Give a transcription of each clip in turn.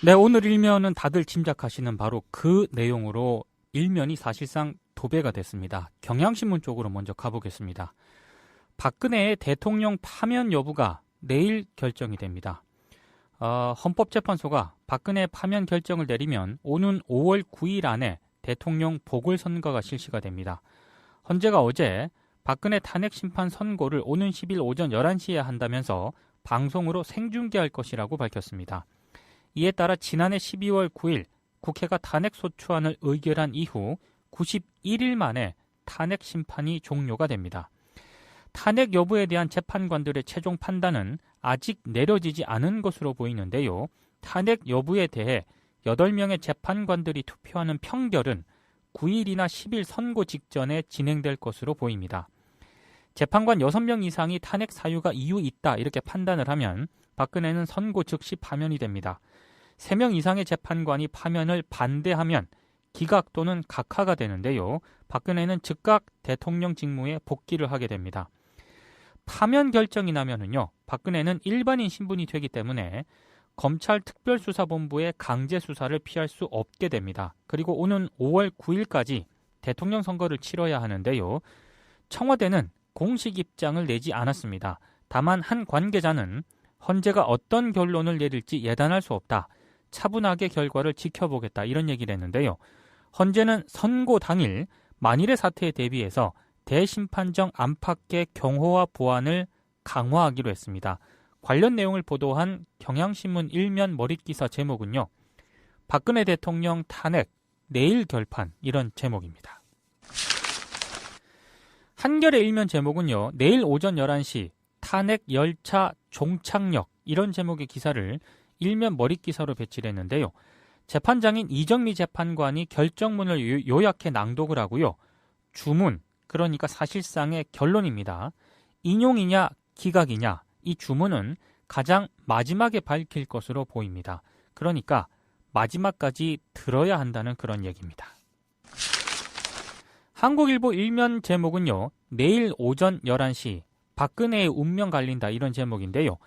네, 오늘 일면은 다들 짐작하시는 바로 그 내용으로 일면이 사실상 도배가 됐습니다. 경향신문 쪽으로 먼저 가보겠습니다. 박근혜의 대통령 파면 여부가 내일 결정이 됩니다. 어, 헌법재판소가 박근혜 파면 결정을 내리면 오는 5월 9일 안에 대통령 보궐선거가 실시가 됩니다. 헌재가 어제 박근혜 탄핵 심판 선고를 오는 10일 오전 11시에 한다면서 방송으로 생중계할 것이라고 밝혔습니다. 이에 따라 지난해 12월 9일 국회가 탄핵 소추안을 의결한 이후 91일 만에 탄핵 심판이 종료가 됩니다. 탄핵 여부에 대한 재판관들의 최종 판단은 아직 내려지지 않은 것으로 보이는데요. 탄핵 여부에 대해 8명의 재판관들이 투표하는 평결은 9일이나 10일 선고 직전에 진행될 것으로 보입니다. 재판관 6명 이상이 탄핵 사유가 이유 있다 이렇게 판단을 하면 박근혜는 선고 즉시 파면이 됩니다. 3명 이상의 재판관이 파면을 반대하면 기각 또는 각하가 되는데요. 박근혜는 즉각 대통령 직무에 복귀를 하게 됩니다. 파면 결정이 나면은요. 박근혜는 일반인 신분이 되기 때문에 검찰 특별수사본부의 강제 수사를 피할 수 없게 됩니다. 그리고 오는 5월 9일까지 대통령 선거를 치러야 하는데요. 청와대는 공식 입장을 내지 않았습니다. 다만 한 관계자는 헌재가 어떤 결론을 내릴지 예단할 수 없다. 차분하게 결과를 지켜보겠다. 이런 얘기를 했는데요. 헌재는 선고 당일 만일의 사태에 대비해서 대심판정 안팎의 경호와 보안을 강화하기로 했습니다. 관련 내용을 보도한 경향신문 일면 머릿기사 제목은요. 박근혜 대통령 탄핵 내일 결판 이런 제목입니다. 한겨레 일면 제목은요. 내일 오전 11시 탄핵 열차 종착역 이런 제목의 기사를 일면 머릿 기사로 배치를 했는데요. 재판장인 이정미 재판관이 결정문을 요약해 낭독을 하고요. 주문, 그러니까 사실상의 결론입니다. 인용이냐 기각이냐 이 주문은 가장 마지막에 밝힐 것으로 보입니다. 그러니까 마지막까지 들어야 한다는 그런 얘기입니다. 한국일보 일면 제목은요. 내일 오전 11시 박근혜의 운명 갈린다 이런 제목인데요.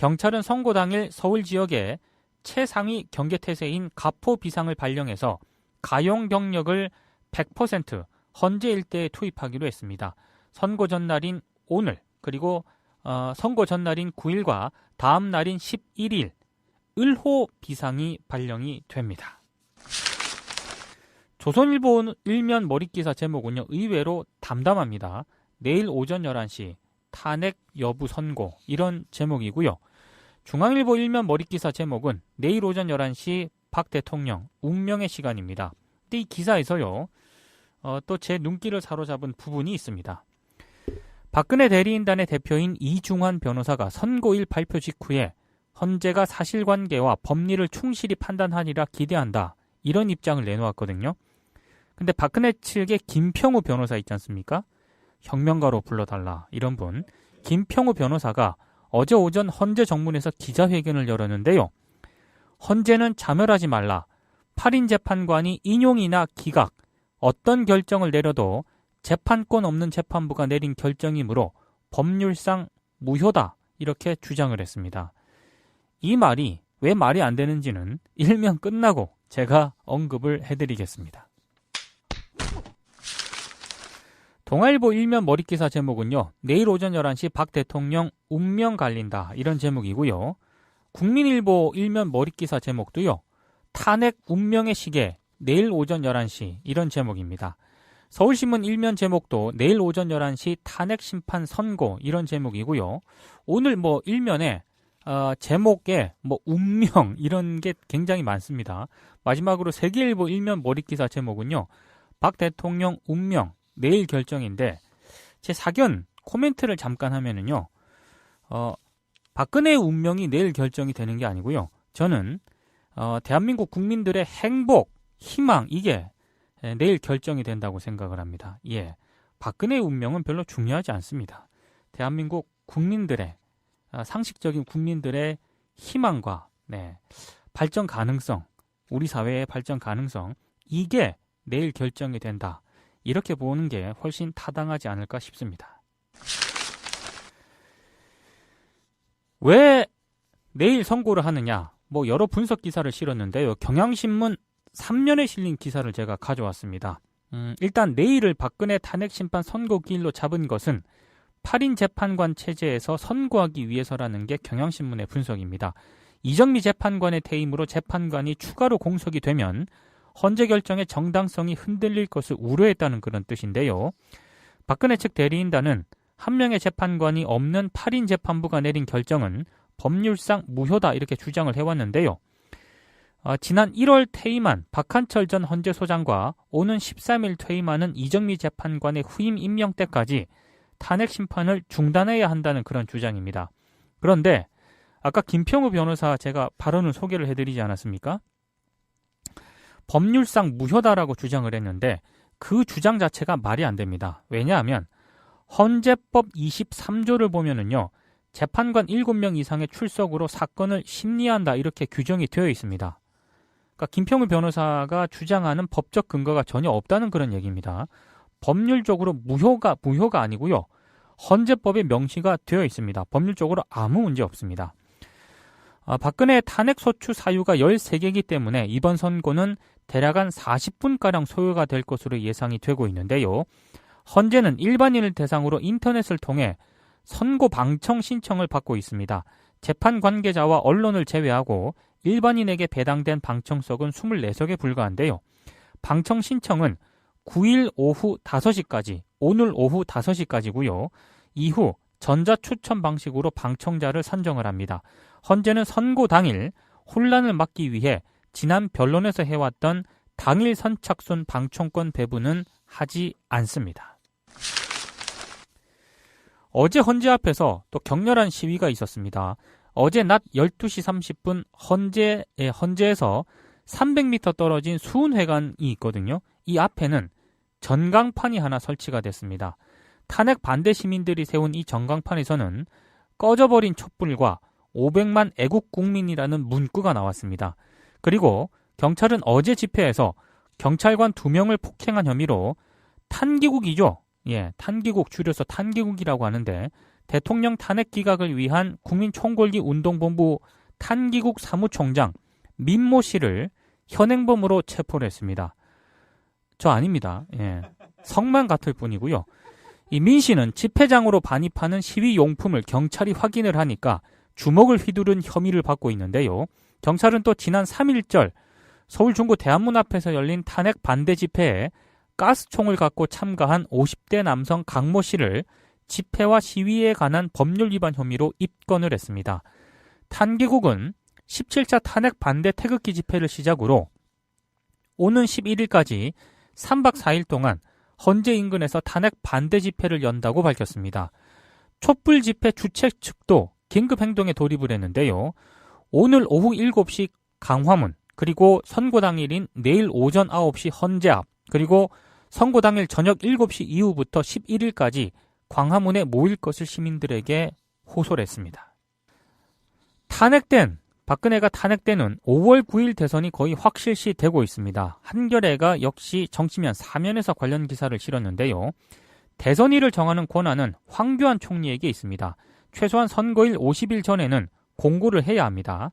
경찰은 선고 당일 서울 지역에 최상위 경계태세인 가포 비상을 발령해서 가용 병력을 100% 헌재 일대에 투입하기로 했습니다. 선고 전날인 오늘 그리고 어, 선고 전날인 9일과 다음 날인 11일 을호 비상이 발령이 됩니다. 조선일보 일면 머릿기사 제목은요 의외로 담담합니다. 내일 오전 11시 탄핵 여부 선고 이런 제목이고요. 중앙일보 일면 머릿기사 제목은 내일 오전 11시 박 대통령 운명의 시간입니다. 근데 이 기사에서요 어, 또 제 눈길을 사로잡은 부분이 있습니다. 박근혜 대리인단의 대표인 이중환 변호사가 선고일 발표 직후에 헌재가 사실관계와 법리를 충실히 판단하리라 기대한다. 이런 입장을 내놓았거든요. 근데 박근혜 측의 김평우 변호사 있지 않습니까? 혁명가로 불러달라. 이런 분. 김평우 변호사가 어제 오전 헌재 정문에서 기자회견을 열었는데요. 헌재는 자멸하지 말라. 8인 재판관이 인용이나 기각, 어떤 결정을 내려도 재판권 없는 재판부가 내린 결정이므로 법률상 무효다. 이렇게 주장을 했습니다. 이 말이 왜 말이 안 되는지는 일면 끝나고 제가 언급을 해드리겠습니다. 동아일보 일면 머릿기사 제목은요. 내일 오전 11시 박 대통령 운명 갈린다. 이런 제목이고요. 국민일보 일면 머릿기사 제목도요. 탄핵 운명의 시계 내일 오전 11시 이런 제목입니다. 서울신문 일면 제목도 내일 오전 11시 탄핵 심판 선고 이런 제목이고요. 오늘 뭐 일면에 어, 제목에 뭐 운명 이런 게 굉장히 많습니다. 마지막으로 세계일보 일면 머릿기사 제목은요. 박 대통령 운명 내일 결정인데 제 사견 코멘트를 잠깐 하면은요. 어, 박근혜의 운명이 내일 결정이 되는 게 아니고요. 저는 어, 대한민국 국민들의 행복, 희망 이게 내일 결정이 된다고 생각을 합니다. 예. 박근혜의 운명은 별로 중요하지 않습니다. 대한민국 국민들의 아, 상식적인 국민들의 희망과 네, 발전 가능성, 우리 사회의 발전 가능성 이게 내일 결정이 된다. 이렇게 보는 게 훨씬 타당하지 않을까 싶습니다. 왜 내일 선고를 하느냐? 뭐 여러 분석 기사를 실었는데요. 경향신문 3년에 실린 기사를 제가 가져왔습니다. 음, 일단 내일을 박근혜 탄핵 심판 선고 기일로 잡은 것은 8인 재판관 체제에서 선고하기 위해서라는 게 경향신문의 분석입니다. 이정미 재판관의 퇴임으로 재판관이 추가로 공석이 되면 헌재 결정의 정당성이 흔들릴 것을 우려했다는 그런 뜻인데요. 박근혜 측 대리인단은 한 명의 재판관이 없는 8인 재판부가 내린 결정은 법률상 무효다 이렇게 주장을 해왔는데요. 어, 지난 1월 퇴임한 박한철 전 헌재 소장과 오는 13일 퇴임하는 이정미 재판관의 후임 임명 때까지 탄핵 심판을 중단해야 한다는 그런 주장입니다. 그런데 아까 김평우 변호사 제가 발언을 소개를 해드리지 않았습니까? 법률상 무효다라고 주장을 했는데 그 주장 자체가 말이 안 됩니다. 왜냐하면 헌재법 23조를 보면은요. 재판관 7명 이상의 출석으로 사건을 심리한다 이렇게 규정이 되어 있습니다. 그러니까 김평우 변호사가 주장하는 법적 근거가 전혀 없다는 그런 얘기입니다. 법률적으로 무효가 무효가 아니고요. 헌재법에 명시가 되어 있습니다. 법률적으로 아무 문제 없습니다. 아, 박근혜 탄핵 소추 사유가 13개이기 때문에 이번 선고는 대략 한 40분가량 소요가 될 것으로 예상이 되고 있는데요. 헌재는 일반인을 대상으로 인터넷을 통해 선고 방청 신청을 받고 있습니다. 재판 관계자와 언론을 제외하고 일반인에게 배당된 방청석은 24석에 불과한데요. 방청 신청은 9일 오후 5시까지, 오늘 오후 5시까지고요. 이후 전자 추천 방식으로 방청자를 선정을 합니다. 헌재는 선고 당일 혼란을 막기 위해 지난 변론에서 해왔던 당일 선착순 방청권 배분은 하지 않습니다. 어제 헌재 앞에서 또 격렬한 시위가 있었습니다. 어제 낮 12시 30분 헌재, 예, 헌재에서 300m 떨어진 수은회관이 있거든요. 이 앞에는 전광판이 하나 설치가 됐습니다. 탄핵 반대 시민들이 세운 이 전광판에서는 꺼져버린 촛불과 500만 애국 국민이라는 문구가 나왔습니다. 그리고 경찰은 어제 집회에서 경찰관 2명을 폭행한 혐의로 탄기국이죠. 예, 탄기국 줄여서 탄기국이라고 하는데 대통령 탄핵 기각을 위한 국민총궐기 운동본부 탄기국 사무총장 민모 씨를 현행범으로 체포를 했습니다. 저 아닙니다. 예. 성만 같을 뿐이고요. 이 민 씨는 집회장으로 반입하는 시위 용품을 경찰이 확인을 하니까 주먹을 휘두른 혐의를 받고 있는데요. 경찰은 또 지난 3일절 서울 중구 대한문 앞에서 열린 탄핵 반대 집회에 가스총을 갖고 참가한 50대 남성 강모 씨를 집회와 시위에 관한 법률 위반 혐의로 입건을 했습니다. 탄기국은 17차 탄핵 반대 태극기 집회를 시작으로 오는 11일까지 3박 4일 동안 헌재 인근에서 탄핵 반대 집회를 연다고 밝혔습니다. 촛불 집회 주최 측도 긴급 행동에 돌입을 했는데요. 오늘 오후 7시 강화문, 그리고 선고 당일인 내일 오전 9시 헌재 앞, 그리고 선고 당일 저녁 7시 이후부터 11일까지 광화문에 모일 것을 시민들에게 호소를 했습니다. 탄핵된 박근혜가 탄핵되는 5월 9일 대선이 거의 확실시 되고 있습니다. 한겨레가 역시 정치면 사면에서 관련 기사를 실었는데요. 대선일을 정하는 권한은 황교안 총리에게 있습니다. 최소한 선거일 50일 전에는 공고를 해야 합니다.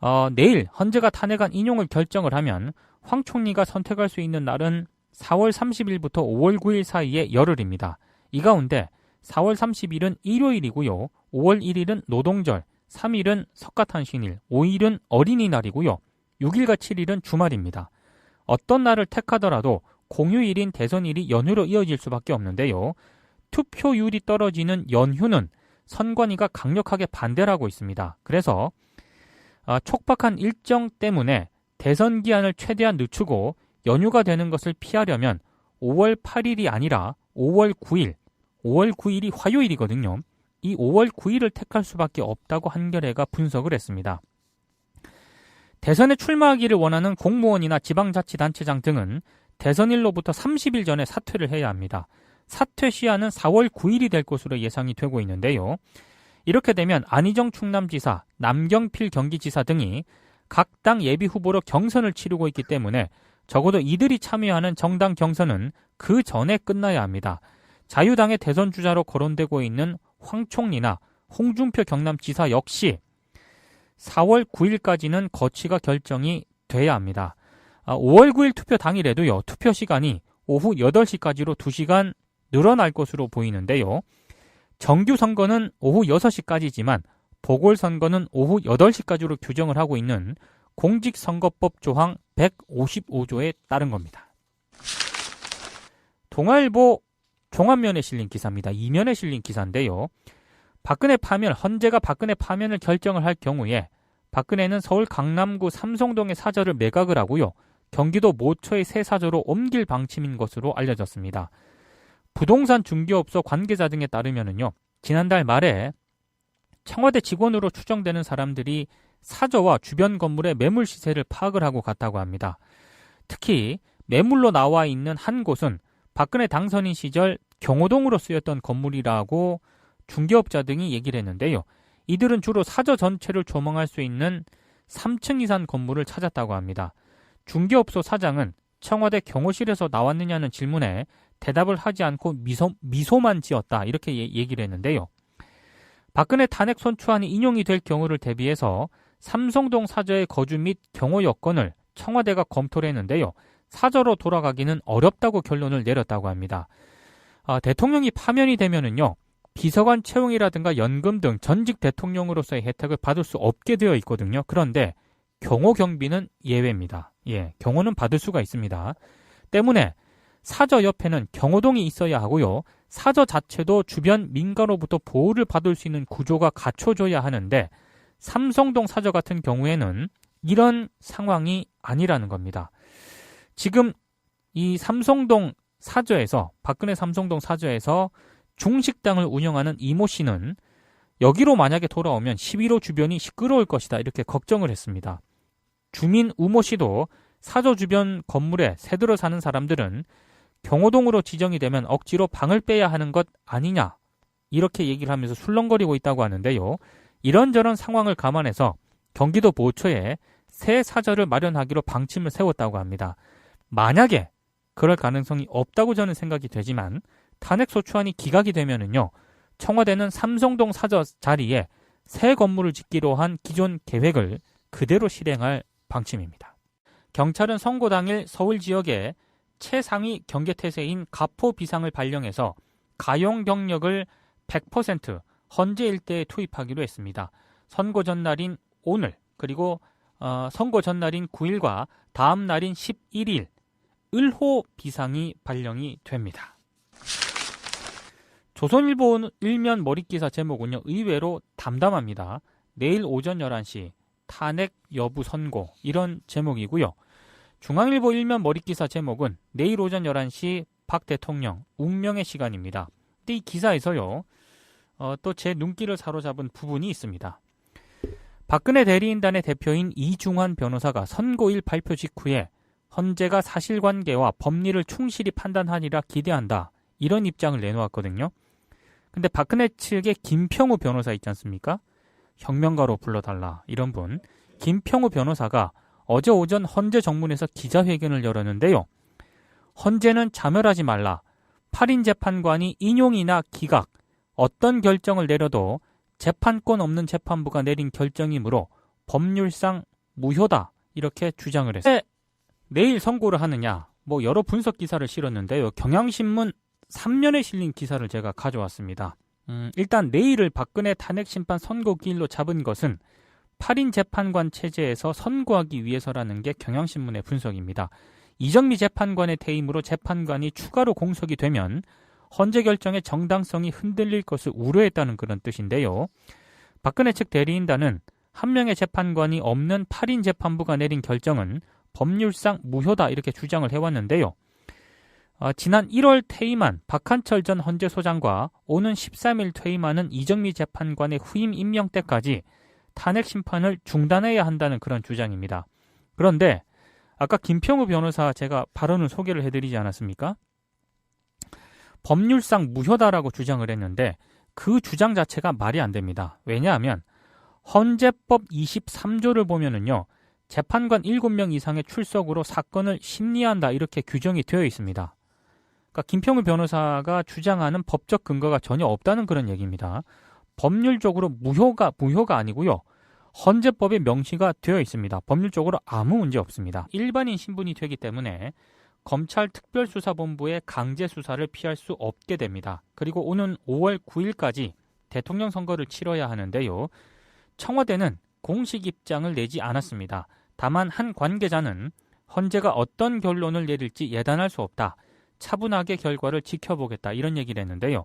어, 내일 헌재가 탄핵안 인용을 결정을 하면 황 총리가 선택할 수 있는 날은 4월 30일부터 5월 9일 사이에 열흘입니다. 이 가운데 4월 30일은 일요일이고요. 5월 1일은 노동절, 3일은 석가탄신일, 5일은 어린이날이고요. 6일과 7일은 주말입니다. 어떤 날을 택하더라도 공휴일인 대선일이 연휴로 이어질 수밖에 없는데요. 투표율이 떨어지는 연휴는 선관위가 강력하게 반대를 하고 있습니다. 그래서 아, 촉박한 일정 때문에 대선 기한을 최대한 늦추고 연휴가 되는 것을 피하려면 5월 8일이 아니라 5월 9일, 5월 9일이 화요일이거든요. 이 5월 9일을 택할 수밖에 없다고 한겨레가 분석을 했습니다. 대선에 출마하기를 원하는 공무원이나 지방자치단체장 등은 대선일로부터 30일 전에 사퇴를 해야 합니다. 사퇴 시한은 4월 9일이 될 것으로 예상이 되고 있는데요. 이렇게 되면 안희정 충남지사, 남경필 경기지사 등이 각 당 예비 후보로 경선을 치르고 있기 때문에 적어도 이들이 참여하는 정당 경선은 그 전에 끝나야 합니다. 자유당의 대선 주자로 거론되고 있는 황 총리나 홍준표 경남지사 역시 4월 9일까지는 거취가 결정이 돼야 합니다. 5월 9일 투표 당일에도요, 투표 시간이 오후 8시까지로 2시간 늘어날 것으로 보이는데요. 정규 선거는 오후 6시까지지만 보궐선거는 오후 8시까지로 규정을 하고 있는 공직선거법 조항 155조에 따른 겁니다. 동아일보 종합면에 실린 기사입니다. 이면에 실린 기사인데요. 박근혜 파면, 헌재가 박근혜 파면을 결정을 할 경우에 박근혜는 서울 강남구 삼성동의 사저를 매각을 하고요. 경기도 모처의 새 사저로 옮길 방침인 것으로 알려졌습니다. 부동산 중개업소 관계자 등에 따르면요. 지난달 말에 청와대 직원으로 추정되는 사람들이 사저와 주변 건물의 매물 시세를 파악을 하고 갔다고 합니다. 특히 매물로 나와 있는 한 곳은 박근혜 당선인 시절 경호동으로 쓰였던 건물이라고 중개업자 등이 얘기를 했는데요. 이들은 주로 사저 전체를 조망할 수 있는 3층 이상 건물을 찾았다고 합니다. 중개업소 사장은 청와대 경호실에서 나왔느냐는 질문에 대답을 하지 않고 미소, 미소만 지었다 이렇게 얘기를 했는데요. 박근혜 탄핵 선추안이 인용이 될 경우를 대비해서 삼성동 사저의 거주 및 경호 여건을 청와대가 검토를 했는데요. 사저로 돌아가기는 어렵다고 결론을 내렸다고 합니다. 아, 대통령이 파면이 되면은요. 비서관 채용이라든가 연금 등 전직 대통령으로서의 혜택을 받을 수 없게 되어 있거든요. 그런데 경호 경비는 예외입니다. 예, 경호는 받을 수가 있습니다. 때문에 사저 옆에는 경호동이 있어야 하고요. 사저 자체도 주변 민가로부터 보호를 받을 수 있는 구조가 갖춰져야 하는데 삼성동 사저 같은 경우에는 이런 상황이 아니라는 겁니다. 지금 이 삼성동 사저에서 박근혜 삼성동 사저에서 중식당을 운영하는 이모 씨는 여기로 만약에 돌아오면 11호 주변이 시끄러울 것이다 이렇게 걱정을 했습니다. 주민 우모 씨도 사저 주변 건물에 새들어 사는 사람들은 경호동으로 지정이 되면 억지로 방을 빼야 하는 것 아니냐 이렇게 얘기를 하면서 술렁거리고 있다고 하는데요. 이런저런 상황을 감안해서 경기도 보초에 새 사저를 마련하기로 방침을 세웠다고 합니다. 만약에 그럴 가능성이 없다고 저는 생각이 되지만 탄핵소추안이 기각이 되면은요 청와대는 삼성동 사저 자리에 새 건물을 짓기로 한 기존 계획을 그대로 실행할 방침입니다. 경찰은 선고 당일 서울 지역에 최상위 경계태세인 가포 비상을 발령해서 가용 경력을 100% 헌재 일대에 투입하기로 했습니다. 선고 전날인 오늘 그리고 어, 선고 전날인 9일과 다음 날인 11일 을호 비상이 발령이 됩니다. 조선일보 일면 머릿기사 제목은요, 의외로 담담합니다. 내일 오전 11시, 탄핵 여부 선고, 이런 제목이고요. 중앙일보 일면 머릿기사 제목은 내일 오전 11시 박 대통령 운명의 시간입니다. 이 기사에서요, 어, 또 제 눈길을 사로잡은 부분이 있습니다. 박근혜 대리인단의 대표인 이중환 변호사가 선고일 발표 직후에 헌재가 사실관계와 법리를 충실히 판단하리라 기대한다. 이런 입장을 내놓았거든요. 근데 박근혜 측의 김평우 변호사 있지 않습니까? 혁명가로 불러달라. 이런 분. 김평우 변호사가 어제 오전 헌재 정문에서 기자회견을 열었는데요. 헌재는 자멸하지 말라. 8인 재판관이 인용이나 기각, 어떤 결정을 내려도 재판권 없는 재판부가 내린 결정이므로 법률상 무효다. 이렇게 주장을 했어요. 내일 선고를 하느냐? 뭐 여러 분석 기사를 실었는데요. 경향신문 3면에 실린 기사를 제가 가져왔습니다. 음, 일단 내일을 박근혜 탄핵 심판 선고 기일로 잡은 것은 8인 재판관 체제에서 선고하기 위해서라는 게 경향신문의 분석입니다. 이정미 재판관의 퇴임으로 재판관이 추가로 공석이 되면 헌재 결정의 정당성이 흔들릴 것을 우려했다는 그런 뜻인데요. 박근혜 측 대리인단은 한 명의 재판관이 없는 8인 재판부가 내린 결정은 법률상 무효다 이렇게 주장을 해왔는데요. 어, 지난 1월 퇴임한 박한철 전 헌재 소장과 오는 13일 퇴임하는 이정미 재판관의 후임 임명 때까지 탄핵 심판을 중단해야 한다는 그런 주장입니다. 그런데 아까 김평우 변호사 제가 발언을 소개를 해드리지 않았습니까? 법률상 무효다라고 주장을 했는데 그 주장 자체가 말이 안 됩니다. 왜냐하면 헌재법 23조를 보면은요. 재판관 7명 이상의 출석으로 사건을 심리한다 이렇게 규정이 되어 있습니다. 그러니까 김평우 변호사가 주장하는 법적 근거가 전혀 없다는 그런 얘기입니다. 법률적으로 무효가 무효가 아니고요. 헌재법에 명시가 되어 있습니다. 법률적으로 아무 문제 없습니다. 일반인 신분이 되기 때문에 검찰 특별수사본부의 강제 수사를 피할 수 없게 됩니다. 그리고 오는 5월 9일까지 대통령 선거를 치러야 하는데요. 청와대는 공식 입장을 내지 않았습니다. 다만 한 관계자는 헌재가 어떤 결론을 내릴지 예단할 수 없다. 차분하게 결과를 지켜보겠다. 이런 얘기를 했는데요.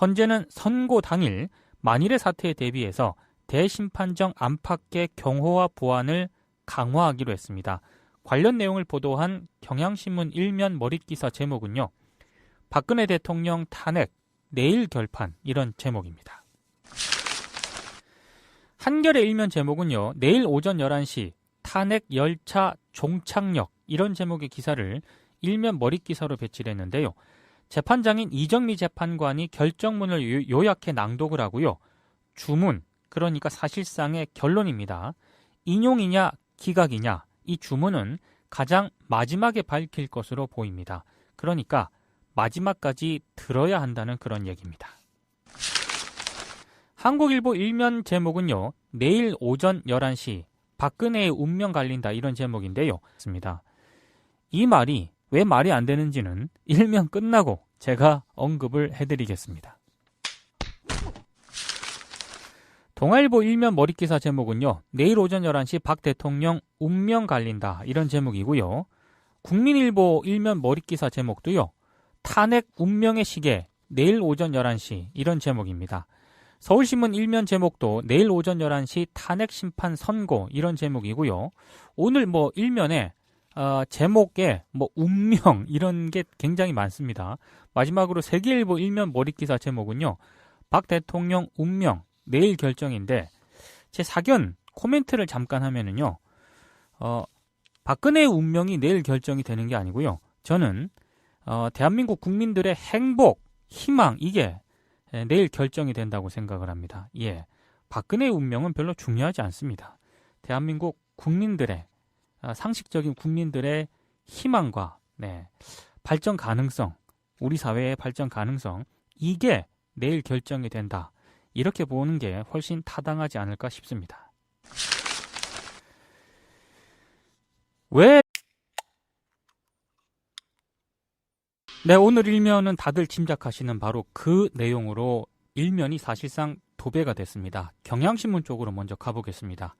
헌재는 선고 당일 만일의 사태에 대비해서 대심판정 안팎의 경호와 보안을 강화하기로 했습니다. 관련 내용을 보도한 경향신문 일면 머릿기사 제목은요. 박근혜 대통령 탄핵 내일 결판 이런 제목입니다. 한겨레 일면 제목은요. 내일 오전 11시 탄핵 열차 종착역 이런 제목의 기사를 일면 머릿기사로 배치를 했는데요. 재판장인 이정미 재판관이 결정문을 요약해 낭독을 하고요. 주문, 그러니까 사실상의 결론입니다. 인용이냐 기각이냐 이 주문은 가장 마지막에 밝힐 것으로 보입니다. 그러니까 마지막까지 들어야 한다는 그런 얘기입니다. 한국일보 일면 제목은요. 내일 오전 11시 박근혜의 운명 갈린다 이런 제목인데요. 이 말이 왜 말이 안 되는지는 일면 끝나고 제가 언급을 해드리겠습니다. 동아일보 일면 머릿기사 제목은요. 내일 오전 11시 박 대통령 운명 갈린다 이런 제목이고요. 국민일보 일면 머릿기사 제목도요. 탄핵 운명의 시계 내일 오전 11시 이런 제목입니다. 서울신문 일면 제목도 내일 오전 11시 탄핵 심판 선고 이런 제목이고요. 오늘 뭐 일면에 어, 제목에 뭐 운명 이런 게 굉장히 많습니다. 마지막으로 세계일보 일면 머릿기사 제목은요. 박 대통령 운명 내일 결정인데 제 사견 코멘트를 잠깐 하면은요. 어, 박근혜의 운명이 내일 결정이 되는 게 아니고요. 저는 어, 대한민국 국민들의 행복, 희망 이게 내일 결정이 된다고 생각을 합니다. 예. 박근혜의 운명은 별로 중요하지 않습니다. 대한민국 국민들의 아, 상식적인 국민들의 희망과 네, 발전 가능성, 우리 사회의 발전 가능성 이게 내일 결정이 된다. 이렇게 보는 게 훨씬 타당하지 않을까 싶습니다. 왜 네, 오늘 일면은 다들 짐작하시는 바로 그 내용으로 일면이 사실상 도배가 됐습니다. 경향신문 쪽으로 먼저 가보겠습니다.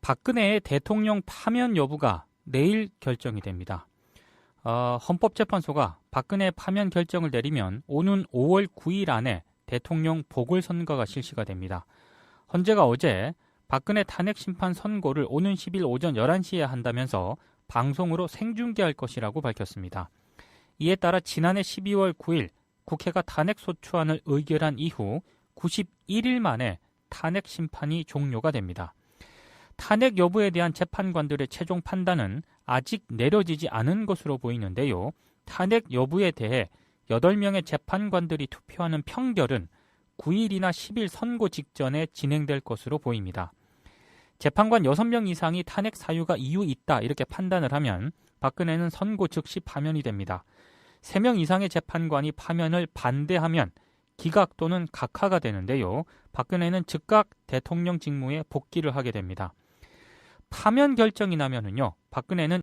박근혜의 대통령 파면 여부가 내일 결정이 됩니다. 어, 헌법재판소가 박근혜 파면 결정을 내리면 오는 5월 9일 안에 대통령 보궐선거가 실시가 됩니다. 헌재가 어제 박근혜 탄핵 심판 선고를 오는 10일 오전 11시에 한다면서 방송으로 생중계할 것이라고 밝혔습니다. 이에 따라 지난해 12월 9일 국회가 탄핵 소추안을 의결한 이후 91일 만에 탄핵 심판이 종료가 됩니다. 탄핵 여부에 대한 재판관들의 최종 판단은 아직 내려지지 않은 것으로 보이는데요. 탄핵 여부에 대해 8명의 재판관들이 투표하는 평결은 9일이나 10일 선고 직전에 진행될 것으로 보입니다. 재판관 6명 이상이 탄핵 사유가 이유 있다 이렇게 판단을 하면 박근혜는 선고 즉시 파면이 됩니다. 3명 이상의 재판관이 파면을 반대하면 기각 또는 각하가 되는데요. 박근혜는 즉각 대통령 직무에 복귀를 하게 됩니다. 파면 결정이 나면은요, 박근혜는